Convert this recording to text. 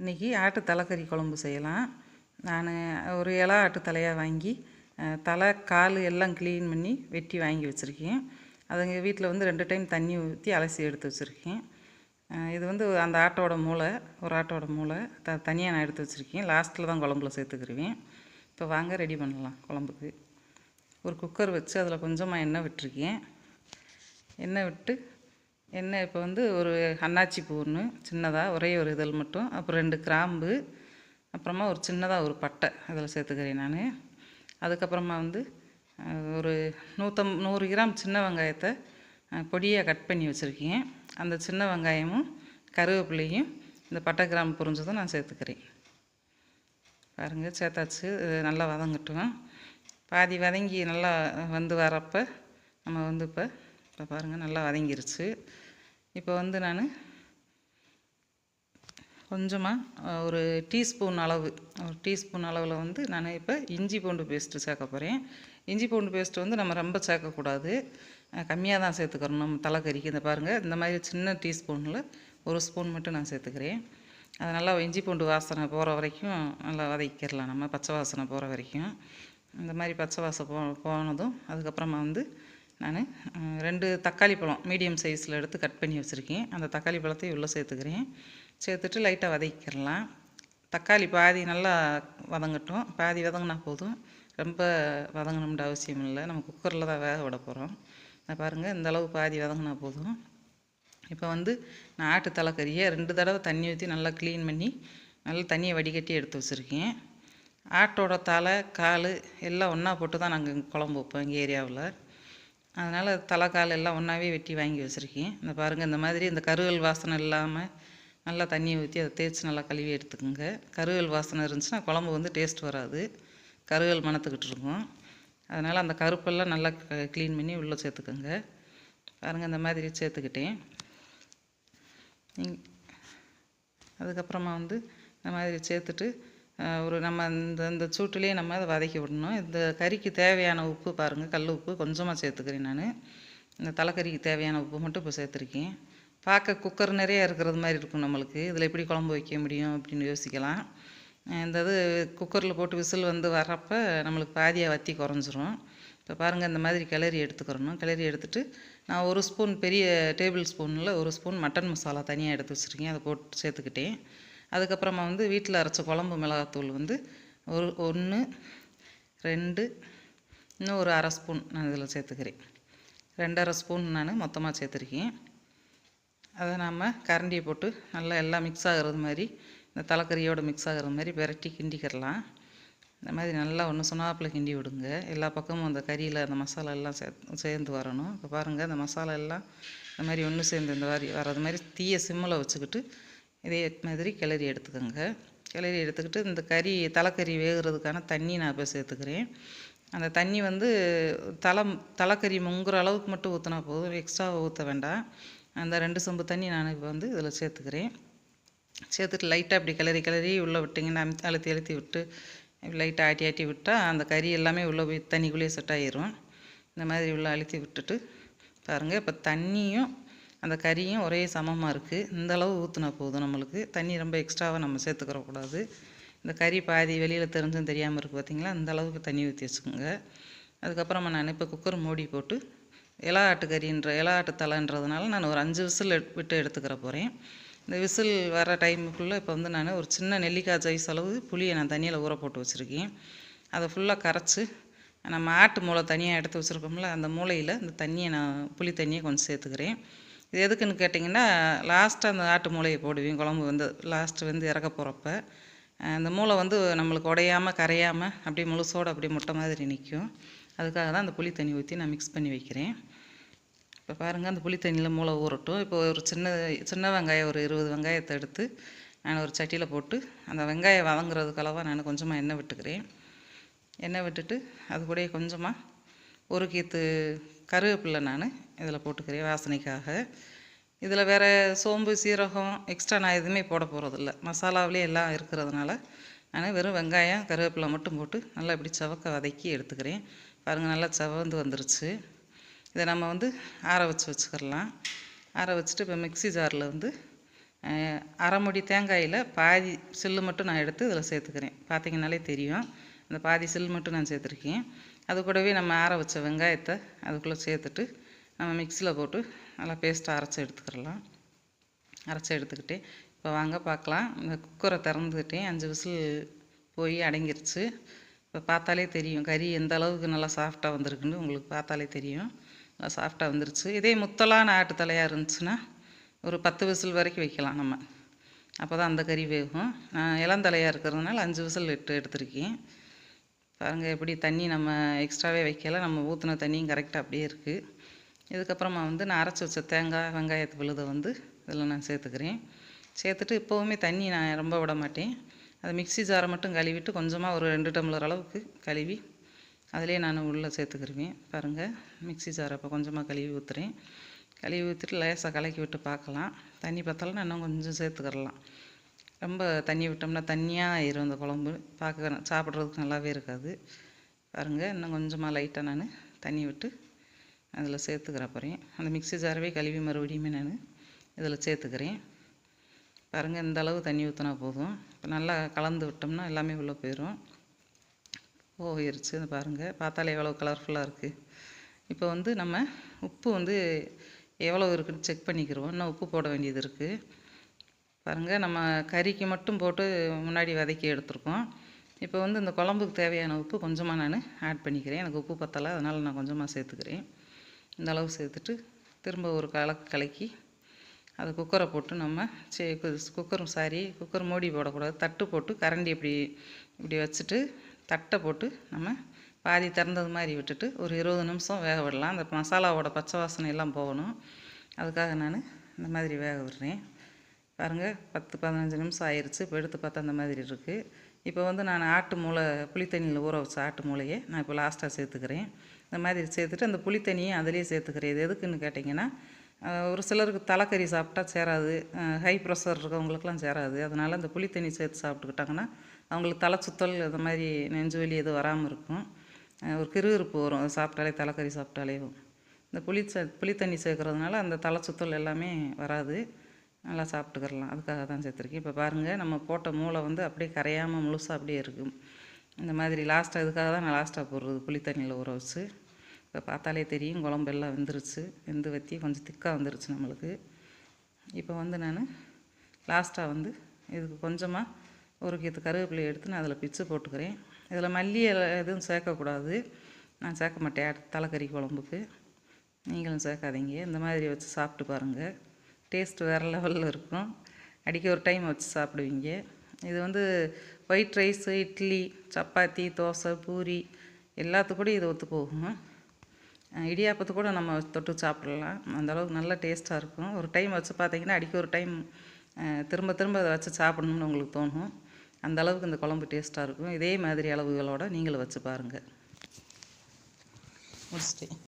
இன்றைக்கி ஆட்டு தலைக்கறி குழம்பு செய்யலாம். நான் ஒரு இலை ஆட்டு தலையாக வாங்கி தலை கால் எல்லாம் க்ளீன் பண்ணி வெட்டி வாங்கி வச்சுருக்கேன். அது எங்கள் வீட்டில் வந்து ரெண்டு டைம் தண்ணி ஊற்றி அலசி எடுத்து வச்சுருக்கேன். இது வந்து அந்த ஆட்டோட மூளை ஒரு ஆட்டோட மூளை. த தனியாக நான் எடுத்து வச்சுருக்கேன். லாஸ்ட்டில் தான் குழம்புல சேர்த்துக்கிருவேன். இப்போ வாங்க ரெடி பண்ணலாம் குழம்புக்கு. ஒரு குக்கர் வச்சு அதில் கொஞ்சமாக எண்ணெய் விட்டுருக்கேன். எண்ணெய் விட்டு எண்ணெய் இப்போ வந்து ஒரு அன்னாச்சி பூ ஒன்று சின்னதாக ஒரே ஒரு இதழ் மட்டும் அப்புறம் ரெண்டு கிராம்பு அப்புறமா ஒரு சின்னதாக ஒரு பட்டை அதில் சேர்த்துக்கிறேன் நான். அதுக்கப்புறமா வந்து ஒரு நூற்றம் நூறு கிராம் சின்ன வெங்காயத்தை பொடியாக கட் பண்ணி வச்சுருக்கேன். அந்த சின்ன வெங்காயமும் கருவேப்பிலையும் இந்த பட்டை கிராம்பு புரிஞ்சதும் நான் சேர்த்துக்கிறேன். பாருங்கள் சேர்த்தாச்சு. நல்லா வதங்கட்டும். பாதி வதங்கி நல்லா வந்து வரப்போ நம்ம வந்து இப்போ இப்போ பாருங்கள் நல்லா வதங்கிருச்சு. இப்போ வந்து நான் கொஞ்சமாக ஒரு டீஸ்பூன் அளவு ஒரு டீஸ்பூன் அளவில் வந்து நான் இப்போ இஞ்சி பூண்டு பேஸ்ட்டு சேர்க்க போகிறேன் இஞ்சி பூண்டு பேஸ்ட்டு வந்து நம்ம ரொம்ப சேர்க்கக்கூடாது. கம்மியாக தான் சேர்த்துக்கிறோம் நம்ம தலைக்கறிக்கு இந்த பாருங்கள் இந்த மாதிரி சின்ன டீஸ்பூனில் ஒரு ஸ்பூன் மட்டும் நான் சேர்த்துக்கிறேன். அது நல்லா இஞ்சி பூண்டு வாசனை போகிற வரைக்கும் நல்லா வதக்கிடலாம் நம்ம பச்சை வாசனை போகிற வரைக்கும். இந்த மாதிரி பச்சை வாசனை போ போனதும் அதுக்கப்புறமா வந்து நான் ரெண்டு தக்காளி பழம் மீடியம் சைஸில் எடுத்து கட் பண்ணி வச்சுருக்கேன். அந்த தக்காளி பழத்தையும் உள்ளே சேர்த்துக்கிறேன். சேர்த்துட்டு லைட்டாக வதக்கிடலாம் தக்காளி பாதி நல்லா வதங்கட்டும். பாதி வதங்கினா போதும். ரொம்ப வதங்கணும்ன்ற அவசியம் இல்லை. நம்ம குக்கரில் தான் வேக விட போகிறோம் பாருங்கள் இந்த அளவு பாதி வதங்கினா போதும். இப்போ வந்து நான் ஆட்டு தலைக்கறியை ரெண்டு தடவை தண்ணி ஊற்றி நல்லா க்ளீன் பண்ணி நல்லா தண்ணியை வடிகட்டி எடுத்து வச்சுருக்கேன். ஆட்டோட தலை கால் எல்லாம் ஒன்றா போட்டு தான் நாங்கள் குழம்பு வைப்போம் எங்கள் ஏரியாவில். அதனால் தலை கால் எல்லாம் ஒன்றாவே வெட்டி வாங்கி வச்சுருக்கேன். இந்த பாருங்கள் இந்த மாதிரி இந்த கருவல் வாசனை இல்லாமல் நல்லா தண்ணியை ஊற்றி அதை தேய்ச்சி நல்லா கழுவி எடுத்துக்கோங்க. கருவல் வாசனை இருந்துச்சுன்னா குழம்பு வந்து டேஸ்ட் வராது. கருவல் மணத்துக்கிட்டு இருக்கும். அதனால் அந்த கருப்பெல்லாம் நல்லா க்ளீன் பண்ணி உள்ளே சேர்த்துக்கோங்க. பாருங்கள் இந்த மாதிரி சேர்த்துக்கிட்டேன். அதுக்கப்புறமா வந்து இந்த மாதிரி சேர்த்துட்டு ஒரு நம்ம இந்த இந்த சூட்டுலேயே நம்ம அதை வதக்கி விடணும். இந்த கறிக்கு தேவையான உப்பு பாருங்கள் கல் உப்பு கொஞ்சமாக சேர்த்துக்கிறேன் நான். இந்த தலைக்கறிக்கு தேவையான உப்பு மட்டும் இப்போ சேர்த்துருக்கேன். பார்க்க குக்கர் நிறைய இருக்கிறது மாதிரி இருக்கும் நம்மளுக்கு. இதில் எப்படி குழம்பு வைக்க முடியும் அப்படின்னு யோசிக்கலாம். இந்த இது குக்கரில் போட்டு விசில் வந்து வர்றப்போ நம்மளுக்கு பாதியாக வத்தி குறைஞ்சிரும். இப்போ பாருங்கள் இந்த மாதிரி கிளறி எடுத்துக்கிறணும். கிளறி எடுத்துட்டு நான் ஒரு ஸ்பூன் பெரிய டேபிள் ஸ்பூனில் ஒரு ஸ்பூன் மட்டன் மசாலா தனியாக எடுத்து வச்சுருக்கேன். அதை போட்டு சேர்த்துக்கிட்டேன். அதுக்கப்புறமா வந்து வீட்டில் அரைச்ச குழம்பு மிளகாத்தூள் வந்து ஒரு ஒன்று ரெண்டு இன்னும் ஒரு அரை ஸ்பூன் நான் இதில் சேர்த்துக்கிறேன். ரெண்டரை ஸ்பூன் நான் மொத்தமாக சேர்த்துருக்கேன். அதை நாம் கரண்டியை போட்டு நல்லா எல்லாம் மிக்ஸ் ஆகிறது மாதிரி இந்த தலைக்கறியோடு மிக்ஸ் ஆகிறது மாதிரி விரட்டி கிண்டிக்கிறலாம். இந்த மாதிரி நல்லா ஒன்று சுனாப்பில் கிண்டி விடுங்க. எல்லா பக்கமும் அந்த கறியில் அந்த மசாலா எல்லாம் சே சேர்ந்து வரணும். இப்போ பாருங்கள் அந்த மசாலா எல்லாம் இந்த மாதிரி ஒன்று சேர்ந்து இந்த மாதிரி வர்றது மாதிரி தீய சிம்மில் வச்சுக்கிட்டு இதே மாதிரி கிளறி எடுத்துக்கோங்க. கிளறி எடுத்துக்கிட்டு இந்த கறி தலைக்கறி வேகிறதுக்கான தண்ணி நான் இப்போ சேர்த்துக்கிறேன். அந்த தண்ணி வந்து தலை தலைக்கறி முங்குற அளவுக்கு மட்டும் ஊற்றினா போதும். எக்ஸ்ட்ரா ஊற்ற வேண்டாம். அந்த ரெண்டு சொம்பு தண்ணி நான் இப்போ வந்து இதில் சேர்த்துக்கிறேன். சேர்த்துட்டு லைட்டாக அப்படி கிளறி கிளறி உள்ளே விட்டிங்கன்னா அழுத்தி அழுத்தி விட்டு லைட்டாக ஆட்டி ஆட்டி விட்டால் அந்த கறி எல்லாமே உள்ளே போய் தண்ணிக்குள்ளேயே செட் ஆகிரும் இந்த மாதிரி உள்ளே அழுத்தி விட்டுட்டு பாருங்கள் இப்போ தண்ணியும் அந்த கறியும் ஒரே சமமாக இருக்குது இந்த அளவு ஊற்றினா போதும் நம்மளுக்கு. தண்ணி ரொம்ப எக்ஸ்ட்ராவாக நம்ம சேர்த்துக்கிறக்கூடாது இந்த கறி பாதி வெளியில் தெரிஞ்சும் தெரியாமல் இருக்குது பார்த்திங்களா இந்த அளவுக்கு தண்ணி ஊற்றி வச்சுக்கோங்க. அதுக்கப்புறமா நான் இப்போ குக்கர் மூடி போட்டு இலா ஆட்டுக்கறின்ற இலா ஆட்டு தலைன்றதுனால நான் ஒரு அஞ்சு விசில் விட்டு எடுத்துக்கிற போகிறேன் இந்த விசில் வர டைமுக்குள்ளே இப்போ வந்து நான் ஒரு சின்ன நெல்லிக்காய் சைஸ் அளவு புளியை நான் தண்ணியில் ஊற போட்டு வச்சுருக்கேன். அதை ஃபுல்லாக கரைச்சி நம்ம ஆட்டு மூளை தனியாக எடுத்து வச்சுருக்கோம்ல அந்த மூளையில் இந்த தண்ணியை நான் புளி தண்ணியை கொஞ்சம் சேர்த்துக்கிறேன். இது எதுக்குன்னு கேட்டிங்கன்னா லாஸ்ட்டாக அந்த ஆட்டு மூளையை போடுவேன் குழம்பு வந்து லாஸ்ட்டு வந்து இறக்க போகிறப்ப அந்த மூளை வந்து நம்மளுக்கு உடையாமல் கரையாமல் அப்படியே முழுசோடு அப்படியே முட்டை மாதிரி நிற்கும் அதுக்காக தான் அந்த புளி தண்ணி ஊற்றி நான் மிக்ஸ் பண்ணி வைக்கிறேன். இப்போ பாருங்கள் அந்த புளி தண்ணியில் மூளை ஊறட்டும். இப்போ ஒரு சின்ன சின்ன வெங்காயம் ஒரு இருபது வெங்காயத்தை எடுத்து நான் ஒரு சட்டியில் போட்டு அந்த வெங்காயம் வதங்குறதுக்கு அளவாக நான் கொஞ்சமாக எண்ணெய் விட்டுக்கிறேன். எண்ணெய் விட்டுட்டு அது கூடயே கொஞ்சமாக ஒரு கீத்து கருவேப்பிலை நான் இதில் போட்டுக்கிறேன் வாசனைக்காக. இதில் வேறு சோம்பு சீரகம் எக்ஸ்ட்ரா நான் எதுவுமே போட போகிறதில்ல மசாலாவிலே எல்லாம் இருக்கிறதுனால நான் வெறும் வெங்காயம் கருவேப்பிலை மட்டும் போட்டு நல்லா இப்படி செவக்க வதக்கி எடுத்துக்கிறேன். பாருங்கள் நல்லா செவந்து வந்துருச்சு. இதை நம்ம வந்து ஆற வச்சு வச்சுக்கிறலாம். ஆற வச்சுட்டு இப்போ மிக்ஸி ஜாரில் வந்து அஹ், அரை முடி தேங்காயில் பாதி சில்லு மட்டும் நான் எடுத்து இதில் சேர்த்துக்கிறேன். பார்த்தீங்கனாலே தெரியும். அந்த பாதி சில்லு மட்டும் நான் சேர்த்துருக்கேன். அது கூடவே நம்ம ஆற வச்ச வெங்காயத்தை அதுக்குள்ளே சேர்த்துட்டு நம்ம மிக்சியில் போட்டு நல்லா பேஸ்ட்டாக அரைச்சி எடுத்துக்கிறலாம். அரைச்சி எடுத்துக்கிட்டு இப்போ வாங்க பார்க்கலாம் இந்த குக்கரை திறந்துக்கிட்டேன் அஞ்சு விசில் போய் அடங்கிருச்சு. இப்போ பார்த்தாலே தெரியும் கறி எந்த அளவுக்கு நல்லா சாஃப்டாக வந்திருக்குன்னு உங்களுக்கு பார்த்தாலே தெரியும். நல்லா சாஃப்டாக வந்துருச்சு. இதே முத்தலான ஆட்டு தலையாக இருந்துச்சுன்னா ஒரு பத்து விசில் வரைக்கும் வைக்கலாம் நம்ம. அப்போ தான் அந்த கறி வேகும். நான் இளந்தலையாக இருக்கிறதுனால அஞ்சு விசில் இட்டு எடுத்திருக்கேன். பாருங்கள் எப்படி தண்ணி நம்ம எக்ஸ்ட்ராவே வைக்கல. நம்ம ஊற்றின தண்ணியும் கரெக்டாக அப்படியே இருக்குது இதுக்கப்புறமா வந்து நான் அரைச்சி வச்ச தேங்காய் வெங்காயத்து விழுதை வந்து இதில் நான் சேர்த்துக்கிறேன். சேர்த்துட்டு இப்போவுமே தண்ணி நான் ரொம்ப விட மாட்டேன். அது மிக்ஸி ஜாரை மட்டும் கழுவிட்டு கொஞ்சமாக ஒரு ரெண்டு டம்ளர் அளவுக்கு கழுவி அதிலே நான் உள்ளே சேர்த்துக்கிருவேன். பாருங்கள் மிக்ஸி ஜாரை இப்போ கொஞ்சமாக கழுவி ஊற்றுறேன் கழுவி ஊற்றிட்டு லேசாக கலக்கி விட்டு பார்க்கலாம். தண்ணி பத்தலைன்னா இன்னும் கொஞ்சம் சேர்த்துக்கிறலாம் ரொம்ப தண்ணி விட்டோம்னா தண்ணியாக ஆயிரும் அந்த குழம்பு. பார்க்க சாப்பிட்றதுக்கு நல்லாவே இருக்காது. பாருங்கள் இன்னும் கொஞ்சமாக லைட்டாக நான் தண்ணி விட்டு அதில் சேர்த்துக்கிற போகிறேன். அந்த மிக்ஸி ஜாரவே கழுவி மறுபடியுமே நான் இதில் சேர்த்துக்கிறேன். பாருங்கள் இந்த அளவு தண்ணி ஊற்றினா போதும். இப்போ நல்லா கலந்து விட்டோம்னா எல்லாமே உள்ளே போயிடும். போயிருச்சு பாருங்கள் பார்த்தாலே எவ்வளோ கலர்ஃபுல்லாக இருக்குது இப்போ வந்து நம்ம உப்பு வந்து எவ்வளோ இருக்குன்னு செக் பண்ணிக்கிறோம். இன்னும் உப்பு போட வேண்டியது இருக்குது பாருங்கள் நம்ம கறிக்கு மட்டும் போட்டு முன்னாடி வதக்கி எடுத்துருக்கோம். இப்போ வந்து இந்த குழம்புக்கு தேவையான உப்பு கொஞ்சமாக நான் ஆட் பண்ணிக்கிறேன். எனக்கு உப்பு பத்தலை அதனால் நான் கொஞ்சமாக சேர்த்துக்கிறேன். இந்த அளவு சேர்த்துட்டு திரும்ப ஒரு கலக்கு கலக்கி அது குக்கரை போட்டு நம்ம சே குக்கரும் சாரி குக்கர் மூடி போடக்கூடாது. தட்டு போட்டு கரண்டி இப்படி இப்படி வச்சுட்டு தட்டை போட்டு நம்ம பாதி திறந்தது மாதிரி விட்டுட்டு ஒரு இருபது நிமிஷம் வேக விடலாம். அந்த மசாலாவோட பச்சை வாசனை எல்லாம் போகணும். அதுக்காக நான் இந்த மாதிரி வேக விடுறேன். பாருங்கள் பத்து பதினஞ்சு நிமிஷம் ஆயிடுச்சு இப்போ எடுத்து பார்த்தா அந்த மாதிரி இருக்குது இப்போ வந்து நான் ஆட்டு மூளை புளித்தண்ணியில் ஊற வச்ச ஆட்டு மூளையை நான் இப்போ லாஸ்ட்டாக சேர்த்துக்கிறேன். இந்த மாதிரி சேர்த்துட்டு அந்த புளித்தண்ணியும் அதிலே சேர்த்துக்கிறேன். இது எதுக்குன்னு கேட்டிங்கன்னா ஒரு சிலருக்கு தலைக்கறி சாப்பிட்டா சேராது ஹை ப்ரெஷர் இருக்கவங்களுக்குலாம் சேராது. அதனால் அந்த புளித்தண்ணி சேர்த்து சாப்பிட்டுக்கிட்டாங்கன்னா அவங்களுக்கு தலை சுத்தல் இந்த மாதிரி நெஞ்சு வலி எதுவும் வராமல் இருக்கும். ஒரு கிருகிருப்பு வரும். அது சாப்பிட்டாலே தலைக்கறி சாப்பிட்டாலே இந்த புளி ச புளித்தண்ணி சேர்க்குறதுனால அந்த தலை சுத்தல் எல்லாமே வராது. நல்லா சாப்பிட்டுக்கிறலாம். அதுக்காக தான் சேர்த்துருக்கேன். இப்போ பாருங்கள் நம்ம போட்ட மூளை வந்து அப்படியே கரையாமல் முழுசாக அப்படியே இருக்கும். இந்த மாதிரி லாஸ்ட்டாக இதுக்காக தான் நான் லாஸ்ட்டாக போடுறது. புளி தண்ணியில் ஊற வச்சு. இப்போ பார்த்தாலே தெரியும் குழம்பு எல்லாம் வெந்துருச்சு. வெந்து வற்றி கொஞ்சம் திக்காக வந்துருச்சு நம்மளுக்கு. இப்போ வந்து நான் லாஸ்ட்டாக வந்து இதுக்கு கொஞ்சமாக ஒரு கீத்து கருவேப்பிலை எடுத்து நான் அதில் பிச்சு போட்டுக்கிறேன். இதில் மல்லி எதுவும் சேர்க்கக்கூடாது. நான் சேர்க்க மாட்டேன். தலைக்கறி குழம்புக்கு. நீங்களும் சேர்க்காதீங்க. இந்த மாதிரி வச்சு சாப்பிட்டு பாருங்கள் டேஸ்ட் வேறு லெவலில் இருக்கும். அடிக்க ஒரு டைம் வச்சு சாப்பிடுவீங்க. இது வந்து ஒயிட் ரைஸு இட்லி சப்பாத்தி தோசை பூரி எல்லாத்துக்கூட இது ஒத்து போகும். இடியாப்பத்து கூட நம்ம தொட்டு சாப்பிடலாம். அந்தளவுக்கு நல்ல டேஸ்ட்டாக இருக்கும். ஒரு டைம் வச்சு பார்த்தீங்கன்னா அடிக்க ஒரு டைம் திரும்ப திரும்ப அதை வச்சு சாப்பிடணும்னு உங்களுக்கு தோணும். அந்த அளவுக்கு இந்த குழம்பு டேஸ்ட்டாக இருக்கும். இதே மாதிரி அளவுகளோடு நீங்களும் வச்சு பாருங்கள் முடிச்சிட்டேன்.